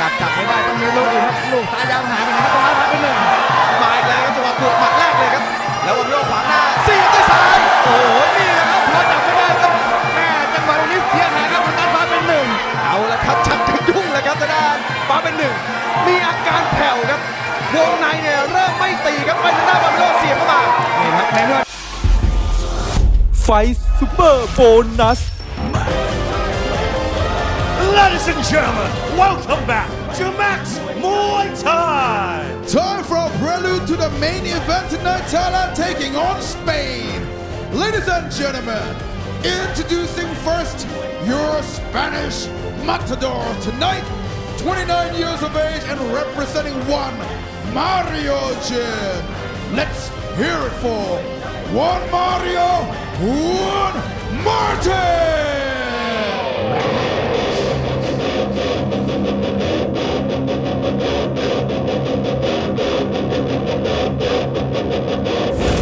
ยับจับไม่ได้ต้องมีลูกอื่นครับลูกซ้ายยาวหายไปไหนครับตรงนั้นพัดไปหนึ่งมาอีกแล้วครับจังหวะบวกหมัดแรกเลยครับ แล้ววันโยกขวางหน้าเสียบด้วยซ้ายโอ้โหนี่แหละครับพอจับไม่ได้ต้องแม่จังหวะตรงนี้เสียหายครับทางด้านฟ้าเป็นหนึ่งเอาละครับชักจะยุ่งแล้วครับทางด้านฟ้าเป็นหนึ่งมีอาการแผ่วครับวงในเนี่ยเริ่มไม่ตีครับไปทางด้านวันโยกเสียบเข้ามานี่ครับในเมื่อไฟซูเปอร์โบนัส Ladies and gentlemen, welcome back to Max Muay Thai. Time for a prelude to the main event tonight, Thailand taking on Spain. Ladies and gentlemen, introducing first your Spanish matador tonight, 29 years of age and representing one, Mario Jin. Let's hear it for Juan Mario Juan Martin. Thank you.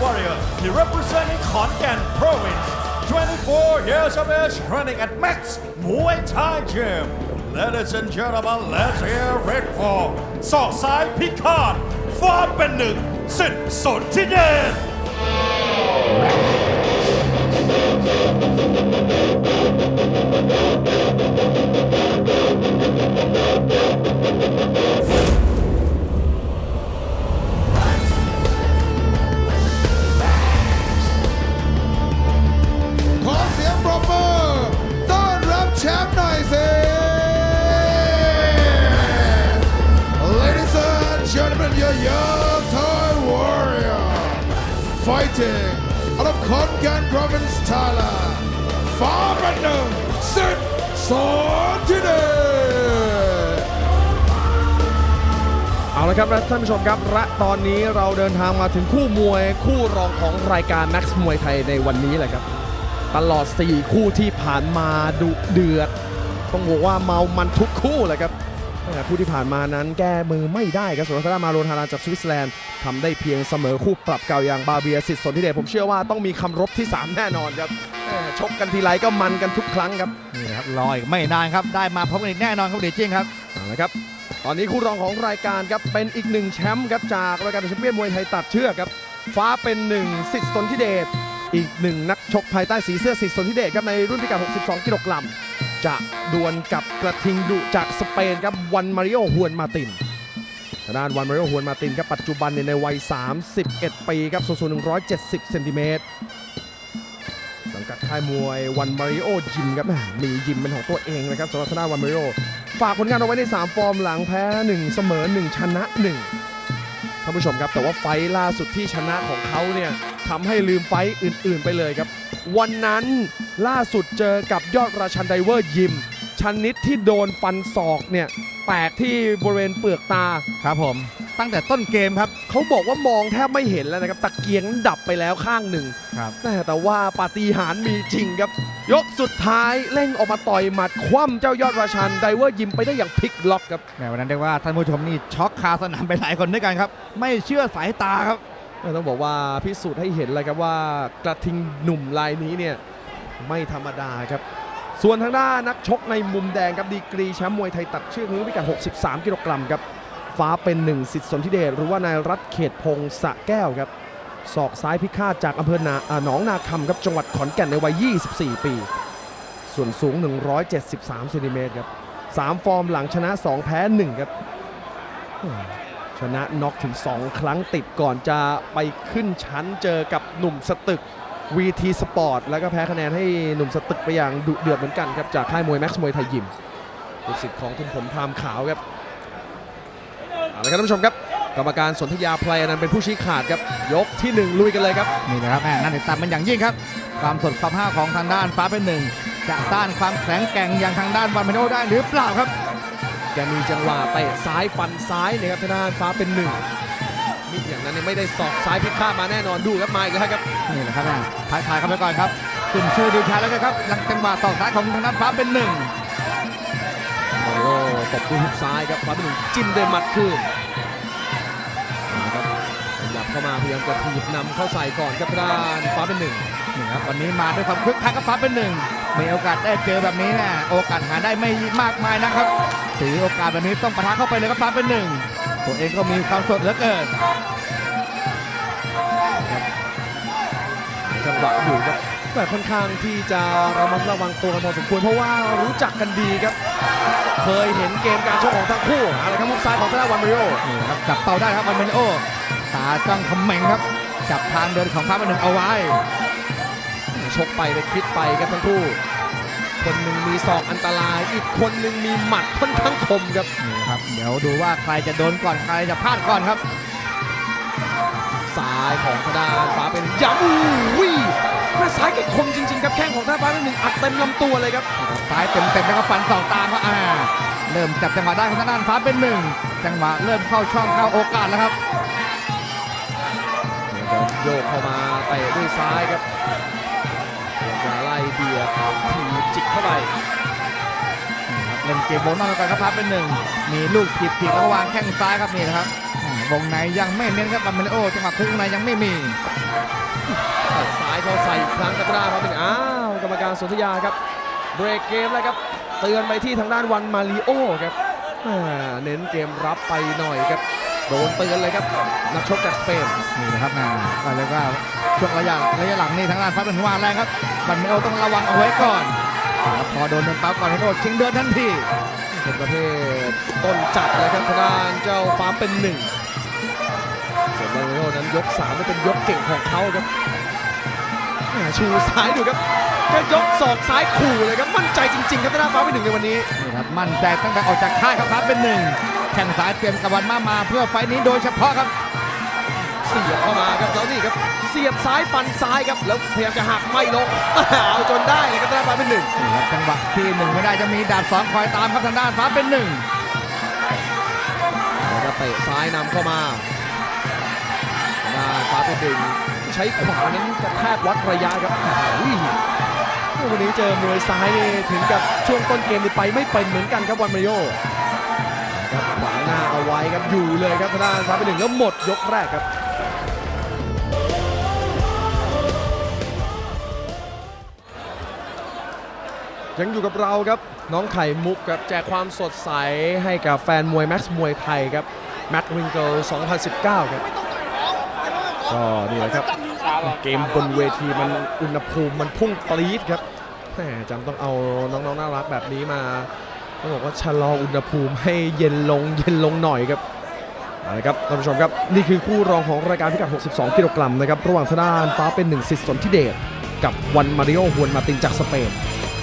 warrior, he representing Khon Kaen province. 24 years of age, training at Max Muay Thai Gym. Ladies and gentlemen, let's hear it for ศอกซ้ายพิฆาตฟ้าเป็นหนึ่งสิทธิ์สนที่เด่น ข ครับท่านผู้ชมครับและตอนนี้เราเดินทางมาถึงคู่มวยคู่รองของรายการ Max มวยไทยในวันนี้แหละครับ ตลอด 4 คู่ที่ผ่านมาดุเดือด ต้องบอกว่าเมามันทุกคู่เลยครับแต่คู่ที่ผ่านมานั้นแก้มือไม่ได้ครับสำหรับทางด้านมาโรธาราจากสวิตเซอร์แลนด์ทำได้เพียงเสมอคู่ปรับเก่าอย่างบาเบียสิทธิ์สนทิเดชผมเชื่อว่าต้องมีคำรบที่ 3 แน่นอนครับแหม่ชกกันทีไรก็มันกันทุกครั้งครับนี่ครับรออีกไม่นานครับได้มาพบกันอีกแน่นอนครับเดชจิ้งครับเอาละครับ ตอนนี้คู่รองของรายการครับเป็นอีกหนึ่งแชมป์ครับจากรายการแชมเปี้ยนมวยไทยตัดเชือกครับ ฟ้าเป็นหนึ่งสิทธิ์สนธิเดชอีกหนึ่งนักชกภายใต้สีเสื้อสิทธิ์สนธิเดชครับในรุ่นพิกัด 62 กิโลกรัมจะดวลกับกระทิงดุจากสเปนครับวันมาริโอฮวนมาตินทางด้านวันมาริโอฮวนมาตินครับปัจจุบันในวัย 31 ปีครับสูง170 เซนติเมตรสังกัดค่ายมวยวันมาริโอยิมครับม่มียิมเป็นของตัวเองนะครับสำหรับทางด้านวันมาริโอ ฝากผลงานเอาไว้ใน 3 ฟอร์มหลังแพ้ 1 เสมอ 1 ชนะ1ท่านผู้ชมครับแต่ว่าไฟท์ล่าสุดที่ชนะของเขาเนี่ยทำให้ลืมไฟท์อื่นๆไปเลยครับ วันนั้นล่าสุดเจอกับยอดราชันไดเวอร์ยิมชนิดที่โดนฟันศอกเนี่ยแตกที่บริเวณเปลือกตาครับผม ตั้งแต่ต้นเกมครับเขาบอกว่ามองแทบไม่เห็นแล้วนะครับตะเกียงนั้นดับไปแล้วข้างหนึ่งครับแต่แต่ว่าปาฏิหาริย์มีจริงครับ ยกสุดท้ายเร่งออกมาต่อยหมัด คว่ำเจ้ายอดราชันไดเวอร์ยิมไปได้อย่างพลิกล็อกครับแหมวันนั้นเรียกว่าท่านผู้ชมนี่ช็อกคาสนามไปหลายคนด้วยกันครับ ไม่เชื่อสายตาครับต้องบอกว่าพิสูจน์ให้เห็นเลยครับว่ากระทิงหนุ่มลายนี้เนี่ยไม่ธรรมดาครับ ส่วนทางด้านนักชกในมุมแดงครับดีกรีแชมป์มวยไทยตัดเชือกนิ้วพิกัด 63 กิโลกรัมครับฟ้าเป็นหนึ่งสิทธิ์สนธิเดชหรือว่านายรัฐเขตพงศ์สะแก้วครับ ศอกซ้ายพิฆาตจากอำเภอนาหนองนาคำครับจังหวัดขอนแก่นในวัย 24 ปี ส่วนสูง 173เซนติเมตรครับสามฟอร์มหลังชนะ 2 แพ้ 1 ครับ ชนะน็อกถึง 2 ครั้งติดก่อนจะไปขึ้นชั้นเจอกับหนุ่มสตึก VT Sport แล้วก็แพ้คะแนนให้หนุ่มสตึกไปอย่างดุเดือดเหมือนกันครับ จากค่ายมวยแม็กซ์มวยไทยยิมลูกศิษย์ของคุณผมพามขาวครับเอาละครับท่านผู้ชมครับ กรรมการสนธยาพลายอนันต์เป็นผู้ชี้ขาดครับ ยกที่หนึ่งลุยกันเลยครับ นี่นะครับแม่น่าติดตามเป็นอย่างยิ่งครับ ความสดความห้าวของทางด้านฟ้าเป็นหนึ่งจะต้านความแข็งแกร่งอย่างทางด้านวันเมโนได้หรือเปล่าครับแกมีจังหวะเตะซ้ายฟันซ้ายนะครับทางด้านฟ้าเป็นหนึ่งนี่อย่างนั้นเนี่ยไม่ได้ศอกซ้ายพิฆาตมาแน่นอนดูครับมาอีกแล้วครับนี่แหละครับแม่ถ่ายถ่ายเข้าไปก่อนครับขึ้นชื่อดูชาแล้วนะครับหลังจังหวะต่อซ้ายของทางด้านฟ้าเป็นหนึ่งมาริโอตบด้วยฮุกซ้ายครับฟ้าเป็นหนึ่งจิ้มด้วยหมัดคืนนะครับขยับ เข้ามาพยายามจะถีบนำเข้าใส่ก่อนครับทางด้านฟ้าเป็นหนึ่งนี่ครับวันนี้มาด้วยความคึกคักกับฟ้าเป็นหนึ่งมีโอกาสได้เจอแบบนี้นะโอกาสหาได้ไม่มากมายนะครับถือโอกาสแบบนี้ต้องประทะเข้าไปเลยครับฟ้าเป็นหนึ่งตัวเองก็มีความสดเหลือเกินจังหวะอยู่ครับ แต่ค่อนข้างที่จะระมัดระวังตัวกันพอสมควรเพราะว่ารู้จักกันดีครับ เคยเห็นเกมการชกของทั้งคู่อะไรครับมุกซ้ายของทางด้านวันมาริโอนี่ครับจับเป้าได้ครับวันเมนโอตาจ้องคำเมงครับ จับทางเดินของฟ้าเป็นหนึ่งเอาไว้ ชกไปเลยคิดไปครับทั้งคู่ คนหนึ่งมีศอกอันตราย อีกคนหนึ่งมีหมัดค่อนข้างคมครับนี่ครับ เดี๋ยวดูว่าใครจะโดนก่อนใครจะพลาดก่อนครับซ้ายของทางด้านฟ้าเป็นย้ำอุ้ยแม่ซ้ายแกคมจริงๆครับแข้งของทางด้านฟ้าเป็นหนึ่งอัดเต็มลำตัวเลยครับซ้ายเต็มๆแล้วก็ฟันสองตามครับอ่าเริ่มจับจังหวะได้ของทางด้านฟ้าเป็นหนึ่งจังหวะเริ่มเข้าช่องเข้าโอกาสแล้วครับโยกเข้ามาเตะด้วยซ้ายครับจะไล่เบียดถีบจิกเข้าไปเล่นเกมโบนมากไปก่อนครับฟ้าเป็นหนึ่งมีลูกผิดผิดแล้วก็วางแข้งซ้ายครับนี่นะครับอ่า วงในยังไม่เน้นครับบัมเมนโอจังหวะคุกวงในยังไม่มีซ้ายเข้าใส่อีกครั้งกระด้ามาเป็นอ้าวกรรมการสนธยาครับเบรกเกมแล้วครับเตือนไปที่ทางด้านวันมาริโอครับอ่าเน้นเกมรับไปหน่อยครับโดนเตือนเลยครับนักชกจากสเปนนี่นะครับนะก็เรียกว่าช่วงระยะระยะหลังนี่ทางด้านฟ้าเป็นหัวแรงครับบัมเมนโอต้องระวังเอาไว้ก่อนครับพอโดนเป็นปั๊บก่อนให้โดนชิงเดินทันทีเป็นประเภทต้นจัดเลยครับทางด้านเจ้าฟ้าเป็นหนึ่งส่วน มาริโอนั้นยกสามนี่เป็นยกเก่งของเขาครับแหม่ชูซ้ายดูครับก็ยกศอกซ้ายขู่เลยครับมั่นใจจริงๆครับทางด้านฟ้าเป็นหนึ่งในวันนี้นี่ครับมั่นใจตั้งแต่ออกจากค่ายครับฟ้าเป็นหนึ่งแข่งสายเตรียมกับวันมามาเพื่อไฟล์นี้โดยเฉพาะครับ เสียบเข้ามาครับแล้วนี่ครับเสียบซ้ายฟันซ้ายครับแล้วพยายามจะหักไม่ลงเอาจนได้เลยครับทางด้านฟ้าเป็นหนึ่งนี่ครับจังหวะที่หนึ่งไม่ได้จะมีดาบสองคอยตามครับทางด้านฟ้าเป็นหนึ่งแล้วก็เตะซ้ายนำเข้ามา ทางด้านฟ้าเป็นหนึ่งใช้ขวานั้นกระแทกวัดระยะครับอุ้ยวันนี้เจอมวยซ้ายนี่ถึงกับช่วงต้นเกมนี่ไปไม่เป็นเหมือนกันครับวันมาริโอครับขวางหน้าเอาไว้ครับอยู่เลยครับทางด้านฟ้าเป็นหนึ่งแล้วหมดยกแรกครับยังอยู่กับเราครับน้องไข่มุกครับแจกความสดใสให้กับแฟนมวยแม็กซ์มวยไทยครับแมตต์ริงเกิล2019 ครับ ก็นี่แหละครับ เกมบนเวทีมันอุณหภูมิมันพุ่งปรี๊ดครับแหมจำต้องเอาน้องๆน่ารักแบบนี้มาต้องบอกว่าชะลออุณหภูมิให้เย็นลงเย็นลงหน่อยครับเอาละครับท่านผู้ชมครับนี่คือคู่รองของรายการพิกัด 62 กิโลกรัมนะครับระหว่างทางด้านฟ้าเป็นหนึ่งสิทธิ์สนธิเดชกับวันมาริโอฮวนมาตินจากสเปน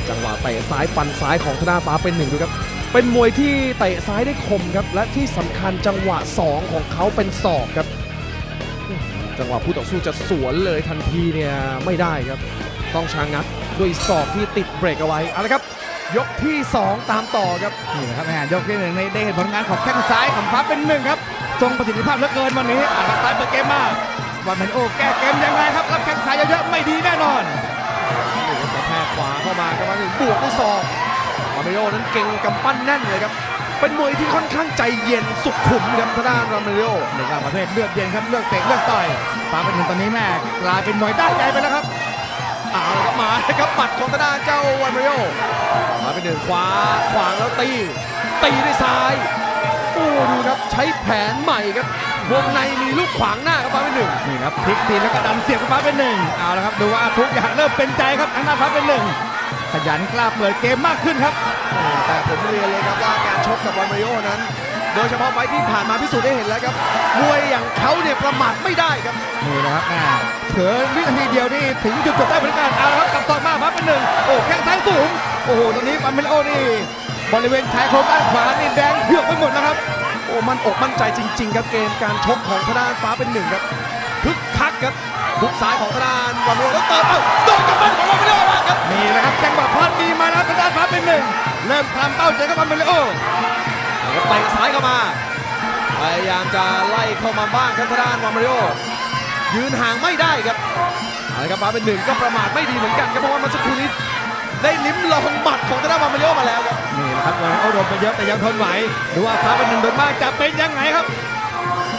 จังหวะเตะซ้ายฟันซ้ายของทางด้านฟ้าเป็นหนึ่งดูครับเป็นมวยที่เตะซ้ายได้คมครับและที่สำคัญจังหวะ 2 ของเขาเป็นศอกครับ จังหวะผู้ต่อสู้จะสวนเลยทันทีเนี่ยไม่ได้ครับ ต้องชางัดด้วยศอกที่ติดเบรกเอาไว้เอาละครับ ยกที่ 2 ตามต่อครับนี่นะครับแม่ยกที่หนึ่งในได้เห็นผลงานของแข้งซ้ายของฟ้าเป็นหนึ่งครับทรงประสิทธิภาพเหลือเกินวันนี้อ่านซ้ายเปิดเกมมาวันเมนโอแก้เกมยังไงครับรับแข้งซ้ายเยอะๆไม่ดีแน่นอนนี่ครับกระแทกขวาเข้ามาครับมาถึงบวกด้วยศอกมาริโอนั้นเก่งกำปั้นแน่นเลยครับ เป็นมวยที่ค่อนข้างใจเย็นสุขุมครับทางด้านรามาริโอเด็กประเภทเลือดเย็นครับเลือดเตะเลือดต่อยฟ้าเป็นหนึ่งตอนนี้แม่กลายเป็นมวยด้านใจไปแล้วครับเอาละครับมาเลยครับหมัดของทางด้านเจ้าวันมาริโอมาเป็นหนึ่งขวาขวางแล้วตี ตีด้วยซ้ายโอ้ดูครับใช้แผนใหม่ครับวงในมีลูกขวางหน้าครับฟ้าเป็นหนึ่งนี่ครับพลิกทีแล้วก็ดันเสียบกับฟ้าเป็นหนึ่งเอาละครับดูว่าทุกอย่างเริ่มเป็นใจครับทางหน้าฟ้าเป็นหนึ่งขยันกล้าเปิดเกมมากขึ้นครับแต่ ผมเรียนเลยครับว่าการชกกับวันมาริโอนั้น โดยเฉพาะไฟท์ที่ผ่านมาพิสูจน์ได้เห็นแล้วครับมวยอย่างเขาเนี่ยประมาทไม่ได้ครับนี่นะครับแม่เผลอวินาทีเดียวนี่ถึงจุดจบได้เหมือนกันเอาละครับกับต่อมาฟ้าเป็นหนึ่งโอ้แข้งซ้ายสูงโอ้โหตอนนี้ฟันเมนโอนี่บริเวณชายโครงด้านขวานี่แดงเผือกไปหมดแล้วครับโอ้มันอกมั่นใจจริง ๆ ครับเกมการชกของทางด้านฟ้าเป็นหนึ่งครับ คึกคักครับบุกซ้ายของทางด้านวันโรแล้วเติมเอ้าโดนกำปั้นของวันโรมากครับนี่แหละครับจังหวะพอดีมาแล้วทางด้านฟ้าเป็นหนึ่งเริ่มคลำเป้าเจอกับอัมเบริโอแล้วเตะซ้ายเข้ามาพยายามจะไล่เข้ามาบ้างครับทางด้านวามาริโอยืนห่างไม่ได้ครับเอาละครับฟ้าเป็นหนึ่งก็ประมาทไม่ดีเหมือนกันครับเพราะว่าเมันสักครู่นี้ได้ลิ้มลองหมัดของทางด้านวามาริโอมาแล้วครับนี่แหละครับอัมเบริโอโดนไปเยอะแต่ยังทนไหวดูว่าฟ้าเป็นหนึ่งโดนมากจะเป็นยังไงครับ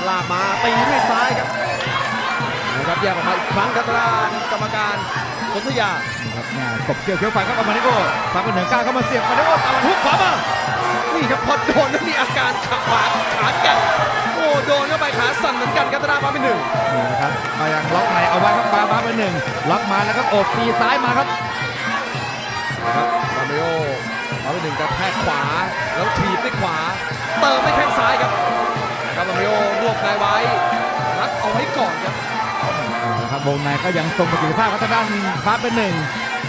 ลากมาตีด้วยซ้ายครับนะ ครับแยกออกมาอีกครั้งครับทางด้านกรรมการสนธยาครับแม่กบเกี่ยวเขียวฝันครับอัมเบริโอฟ้าเป็นหนึ่งกล้าเข้ามาเสียบอัมเบริโอตามทุกขวามานี่ครับพอโดนแล้วมีอาการขาขาขาแก่งโอ้โดนเข้าไปขาสั่นเหมือนกันครับทางด้านฟ้าเป็นหนึ่งนี่นะครับก็ยังล็อกในเอาไว้ครับฟ้าฟ้าเป็นหนึ่งล็อกมาแล้วก็โอบตีซ้ายมาครับนะครับมาริโอมาเป็นหนึ่งกระแทกขวาแล้วถีบด้วยขวา เติมด้วยแข้งซ้ายครับนะครับมาริโอรวบนายไว้รัดเอาไว้ก่อนครับนะ ครับวงในก็ยังทรงประสิทธิภาพครับทางด้านฟ้าเป็นหนึ่ง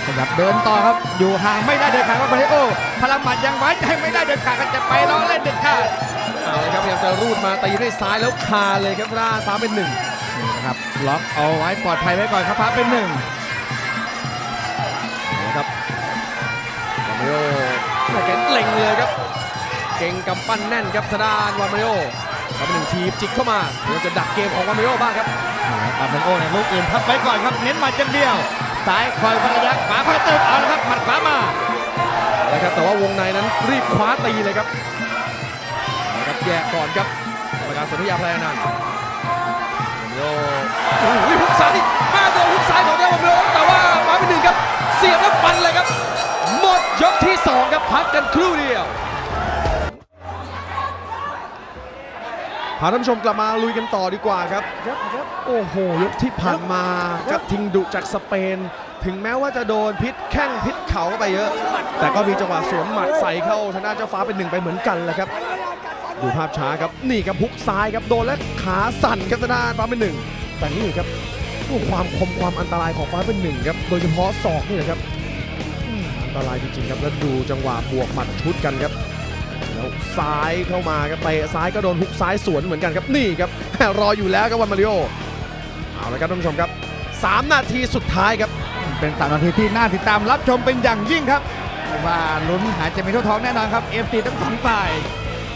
ขยับเดินต่อครับอยู่ห่างไม่ได้เด็ดขาดครับมาริโอพลังหมัดยังไว้ใจไม่ได้เด็ดขาดก็จะไปล้อเล่นเด็ดขาดเอาเลยครับพยายามจะรูดมาตีด้วยซ้ายแล้วคาเลยครับทางด้านฟ้าเป็นหนึ่งนี่นะครับล็อกเอาไว้ปลอดภัยไว้ก่อนครับฟ้าเป็นหนึ่งนะครับมาริโอไม่เก่งเล็งเลยครับ เก่งกำปั้นแน่นครับทางด้านวามาริโอฟ้าเป็นหนึ่งทีบจิกเข้ามาเดี๋ยวจะดักเกมของวามาริโอบ้างครับ ปาเมนโอเนี่ยลูกอื่นพับไว้ก่อนครับเน้นมัดอย่างเดียวซ้ายคอยบรรยะขวาคอยเติมเอาละครับหมัดขวามานะครับแต่ว่าวงในนั้นรีบคว้าตีเลยครับนะครับแยกก่อนครับกรรมการสุนธยาแพรนันโยโอ้โหหุกซ้ายมาโดนหุกซ้ายของเดวอนเบลแต่ว่ามาเป็นหนึ่งครับ เสียบแล้วฟันเลยครับ หมดยกที่สองครับพักกันครู่เดียว พาท่านผู้ชมกลับมาลุยกันต่อดีกว่าครับ โอ้โห ยกที่ผ่านมากับทิงดุจากสเปน ถึงแม้ว่าจะโดนพิษแข้งพิษเข่าเข้าไปเยอะ แต่ก็มีจังหวะสวนหมัดใส่เข้าทางด้านเจ้าฟ้าเป็นหนึ่งไปเหมือนกันแหละครับ ดูภาพช้าครับ นี่ครับพุกซ้ายครับโดนและขาสั่นครับทางด้านฟ้าเป็นหนึ่งแต่นี่ครับโอ้ความคมความอันตรายของฟ้าเป็นหนึ่งครับ โดยเฉพาะศอกนี่แหละครับอืมอันตรายจริงๆครับแล้วดูจังหวะบวกหมัดชุดกันครับ แล้วซ้ายเข้ามาครับเตะซ้ายก็โดนฮุกซ้ายสวนเหมือนกันครับนี่ครับรออยู่แล้วครับวันมาริโอเอาละครับท่านผู้ชมครับ 3 นาทีสุดท้ายครับ เป็นสามนาทีที่น่าติดตามรับชมเป็นอย่างยิ่งครับว่าลุ้นหาจะมีทั่วท้องแน่นอนครับเอฟซีทั้งสองฝ่าย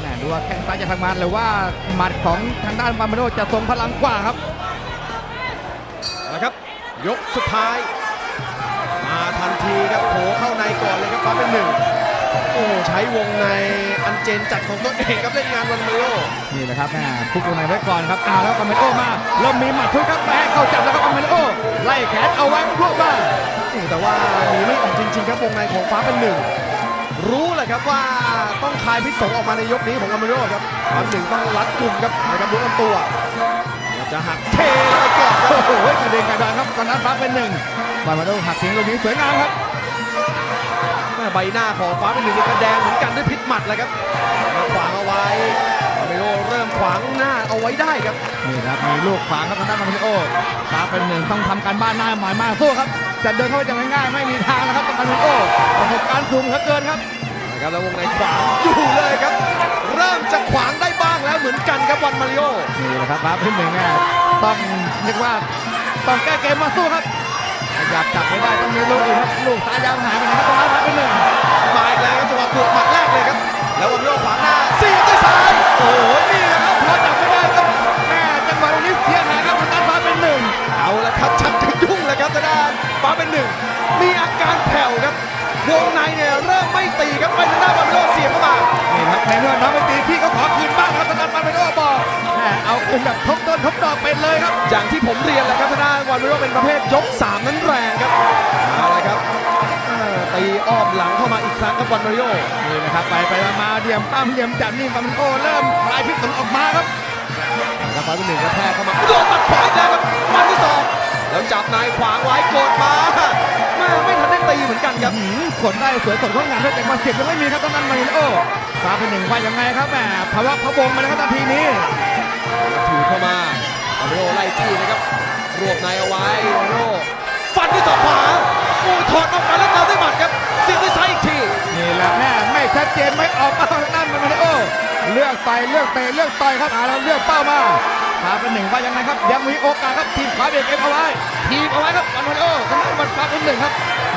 แน่ดูว่าแข้งซ้ายจะทำงานหรือว่าหมัดของทางด้านปาเมนโอจะทรงพลังกว่าครับนะครับ ยกสุดท้าย มาทันทีครับโผเข้าในก่อนเลยครับฟ้าเป็นหนึ่ง โอ้ใช้วงในอันเจนจัดของตัวเองครับเล่นงานวันมาริโอนี่แหละครับแม่คุกวงในไว้ก่อนครับอ้าวแล้วปาเมนโอมาเริ่มมีหมัดทุกครับแม่เข้าจับแล้วครับปาเมนโอไล่แขนเอาไว้พวกบ้างนี่แต่ว่าหนีไม่ออกจริง ๆ ครับวงในของฟ้าเป็นหนึ่งรู้เลยครับว่าต้องคลายพิษสงออกมาในยกนี้ของวันมาริโอครับฟ้าเป็นหนึ่งต้องรัดกลุ่มครับนะครับรู้ลำตัวอยากจะหักเทไปก่อนครับโอ้โหกระเด็นกระดอนครับตอนนั้นฟ้าเป็นหนึ่งปาเมนโอหักทิ้งลูกนี้สวยงามครับแม่ ใบหน้าของฟ้าเป็นหนึ่งนี่กระแดงเหมือนกันด้วยพิษหมัดเลยครับมาขวางเอาไว้มาริโอเริ่มขวางหน้าเอาไว้ได้ครับนี่ครับมีลูกขวางครับทางด้านมาริโอฟ้าเป็นหนึ่งต้องทำการบ้านหน้าหมายมากสู้ครับจะเดินเข้าไปจะง่ายๆไม่มีทางแล้วครับต้องมาริโอประสบการณ์สูงเหลือเกินครับนะครับแล้ววงในขวางอยู่เลยครับ เริ่มจะขวางได้บ้างแล้วเหมือนกันครับวันมาริโอนี่แหละครับฟ้าเป็นหนึ่งอะต้องเรียกว่าต้องแก้เกมมาสู้ครับขยับจับไม่ได้ต้องมีลูกอื่นครับลูกซ้ายยาวหายไปไหนครับ เป็นหนึ่งมีอาการแผ่วครับ วงในเนี่ยเริ่มไม่ตีครับไปทางด้านวันมาริโอเสียบเข้ามานี่ครับในเมื่อน้องไปตีพี่ก็ขอคืนบ้างครับทางด้านฟ้าเป็นโอบอกแม่เอาคืนแบบทบต้นทบดอกเป็นเลยครับ อย่างที่ผมเรียนแหล้วครับทางด้านวันมาริโอเป็นประเภทยก3นั้นแรงครับเอาละครับเอ่อตีอ้อมหลังเข้ามาอีกครั้งครับวันมาริโอนี่นะครับไปไปมาๆเหลี่ยมปั้มเหลี่ยมจับนี่ฟามินโอเริ่มคลายพิษสงออกมาครับนะครับฟ้าเป็นหนึ่งกระแทกเข้ามาโดนตัดขวาอีกแล้วครับฟันที่สอง แล้วจับนายขวางไว้กดมามาไม่ทันได้ตีเหมือนกันครับขนได้สวยสดงดงามด้วยแต่มาเสียบยังไม่มีครับตอนนั้นมาริโอซาเป็นหนึ่งไปยังไงครับแหมภาวะพะวงมาแล้วครับนาทีนี้ถือเข้ามามาริโอไล่จี้นะครับรวบนายเอาไว้มาริโอฟันที่สอกขวา อ้ถอดออกมาแล้วเติมด้วยหมัดครับเสียบด้วยซ้ายอีกทีนี่แหละแม่ไม่ชัดเจนไม่ออกเป้าทางด้านมันมาริโอเลือกไปเลือกเตะเลือกต่อยครับอาแล้วเลือกเป้ามาพาเป็นหนึ่งว่ายังไงครับ ยังมีโอกาสครับทีมขวาเบรกเอฟเอาไว้ทีมเอาไว้ครับมันมาริโอทางด้านมันฟ้าเป็นหนึ่งครับ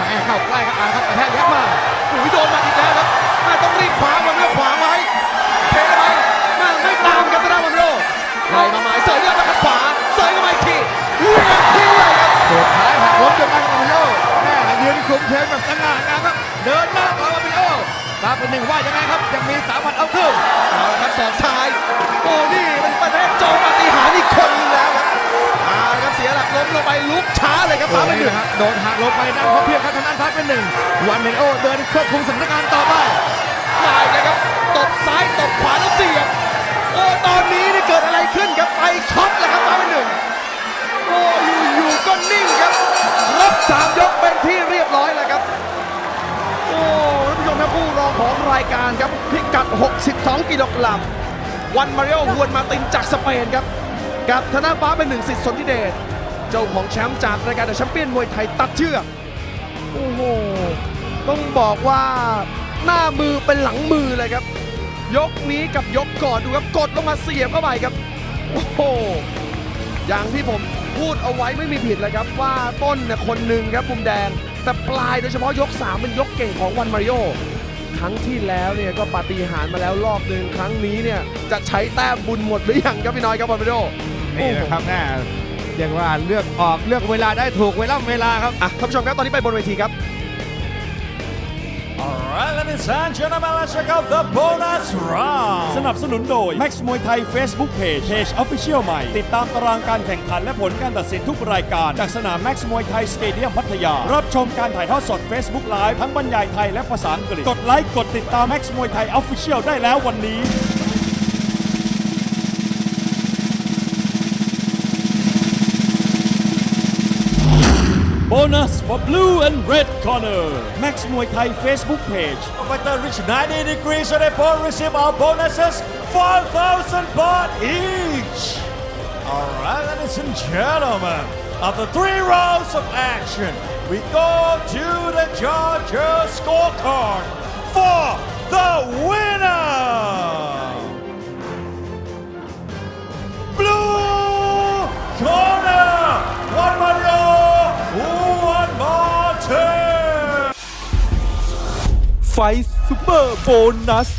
แม่เข้าใกล้ครับอาครับกระแทกยับมาอุ้ยโดนหมัดอีกแล้วครับน่าต้องรีบขวางมันแล้วขวางไว้เทไปน่าไม่ตามครับทางด้านมันโรไล่มาหมายเสยเลือดมาขัดขวาเสยเข้ามาอีกทีเลือดที่เลยครับสุดท้ายหักล้มจนได้ครับมาริโอแม่ยืน คุมเชิงแบบสง่างามครับ เดินหน้าต่อมาริโอฟ้าเป็นหนึ่งว่ายังไงครับ ยังมีสามพันเอาคืนเอาละครับสองซ้าย โอ้นี่มันประเภทโจมปาฏิหาริย์อีกคนนึงแล้วครับมาแล้วครับเสียหลักล้มลงไปลุกช้าเลยครับฟ้าฟ้าเป็เป็นนหหนึ่นึ่งงครับโดนหักลงไปนั่งพับเพียบครับทางด้านฟ้าเป็นหนึ่งวันเมนโอเดินควบคุมสถานการณ์ต่อไปลายเลยครับตบซ้ายตบขวาแล้วเสียบโอ้ตอนนี้นี่เกิดอะไรขึ้นครับไปช็อตเลยครับฟ้าเป็นหนึ่งโอ้อยู่ๆก็นิ่งครับรับสามยกเป็นที่เรียบร้อยแล้ว ครับ โอ้ท่านผู้ชมครับผู้รองของรายการครับพิกัด 62 กิโลกรัมวันมาริโอฮวนมาตินจากสเปนครับ กับธนาฟ้าเป็นหนึ่งสิทธิ์สนธิเดชเจ้าของแชมป์จากรายการเดอะแชมเปี้ยนมวยไทยตัดเชือกโอ้โหต้องบอกว่าหน้ามือเป็นหลังมือเลยครับ ยกนี้กับยกก่อนดูครับกดลงมาเสียบเข้าไปครับ โอ้โหอย่างที่ผมพูดเอาไว้ไม่มีผิดเลยครับว่าต้นเนี่ยคนหนึ่งครับมุมแดง แต่ปลายโดยเฉพาะยก 3 เป็นยกเก่งของวันมาริโอครั้งที่แล้วเนี่ยก็ปาฏิหาริย์มาแล้วรอบหนึ่งครั้งนี้เนี่ยจะใช้แต้มบุญหมดหรือยังครับพี่น้อยครับวันมาริโอนี่แหละครับแม่เรียกว่าเลือกออกเลือกเวลาได้ถูกเวลาเวลาครับอะท่านผู้ชมครับตอนนี้ไปบนเวทีครับ Alright, ladies and gentlemen, let's check out the bonus round สนับสนุนโดย Max Muay Thai Facebook Page Page Official ใหม่ ติดตามตารางการแข่งขันและผลการตัดสินทุกรายการ จากสนาม Max Muay Thai Stadium พัทยา รับชมการถ่ายทอดสด Facebook Live ทั้งบรรยายไทยและภาษาอังกฤษ กดไลค์ กดติดตาม Max Muay Thai Official ได้แล้ววันนี้ Bonus for blue and red corner. Max Muay Thai Facebook page. Fighter reach 90 degrees so they receive our bonuses 5,000 baht each. Alright ladies and gentlemen after three rounds of action we go to the judges scorecard for the winner ไฟท์ซูเปอร์โบนัส